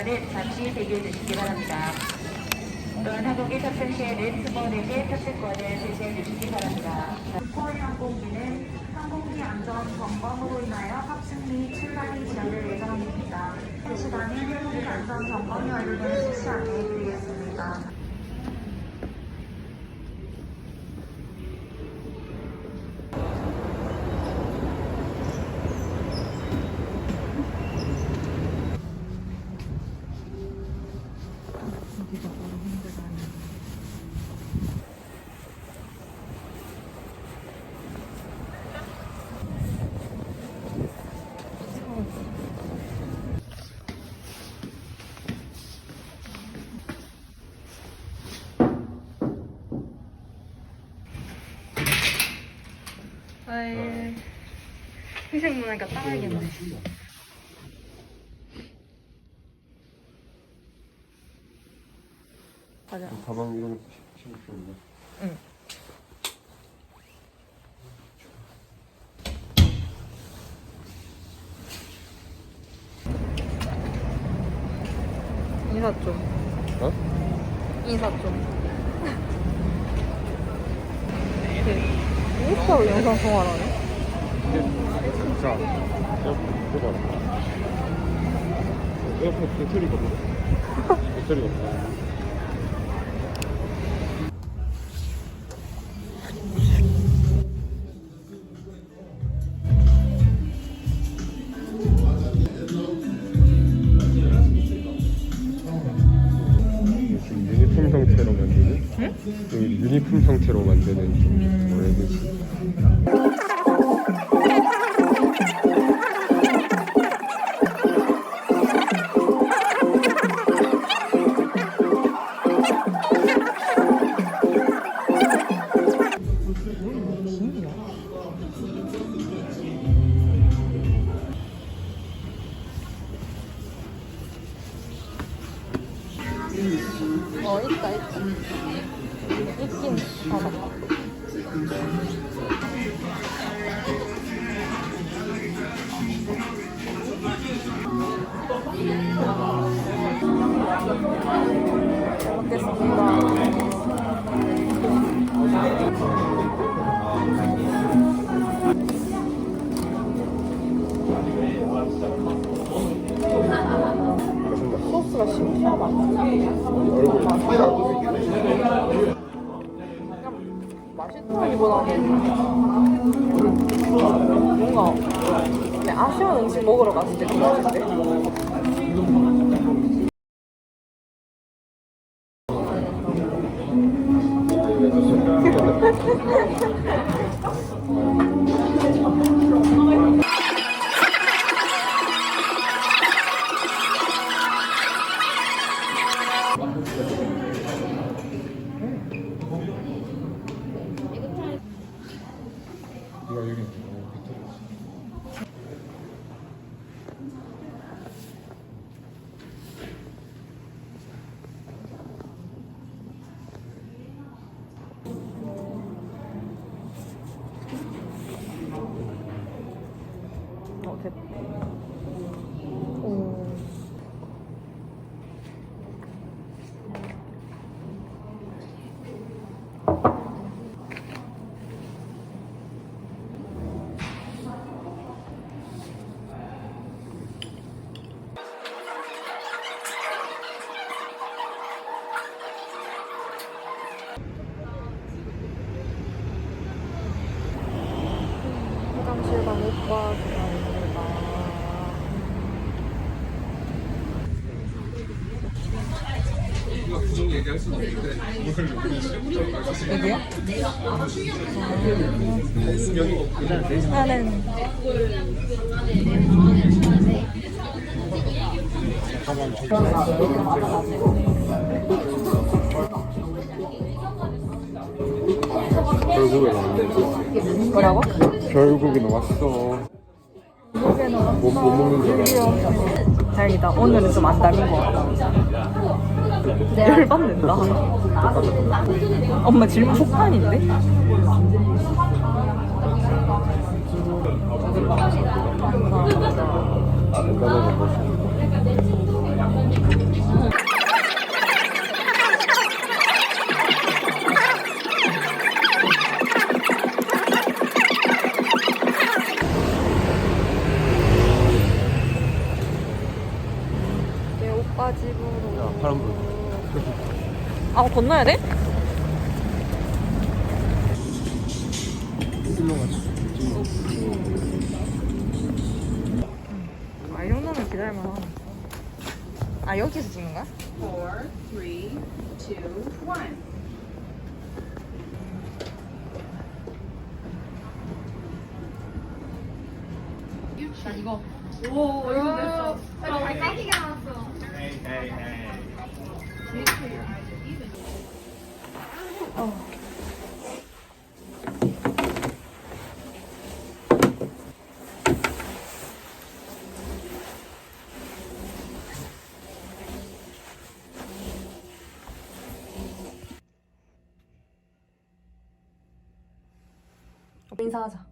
전화는 잠시 대기해 주시기 바랍니다. 또한 항공기 탑승 시에는 승무원에게 탑승권을 제시해 주시기 바랍니다. 코웨이 항공기는 항공기 안전 점검으로 인하여 합승 및 출발이 지연될 예정입니다. 이 시간에 항공기 안전 점검이 완료되는 실시 안내해 드리겠습니다. 아이 회색 문화니까 따라야겠네. 맞아. 가방 이런 거 필요 없나? 응. 인사 좀. 어? 인사 좀. 그, 인스타로 영상 통화를 하네? 자, 에어컨 봐. 에어컨 배터리거든. 배터리가 없어. 유니폼 형태로 만드는 좀 뭐라 해야 되지? 어, 있다, 있다. 있긴 먹겠습니다. 소스가 신기하다. 얼굴 맛있다기보다는 뭔가 그냥 아시안 음식 먹으러 갔을 때그 맛인데? 네가 여기 어, 배터리 있어. 어, 됐다. 오. 화장실 가 못 가겠습니다. 여기요? 아, 네. 결국에 나왔네. 뭐라고? 결국에 나왔어. 못, 못 먹는 줄 알았어. 다행이다. 오늘은 좀안 달린 것 같다. 열받는다. 엄마 질문 폭탄인데? 감사합니다. 파란불. 아 건너야 돼? 일로 가자. 아, 이 정도면 기다릴만 하네. 아, 여기서 찍는 거야? Three, two, one. 인사하자.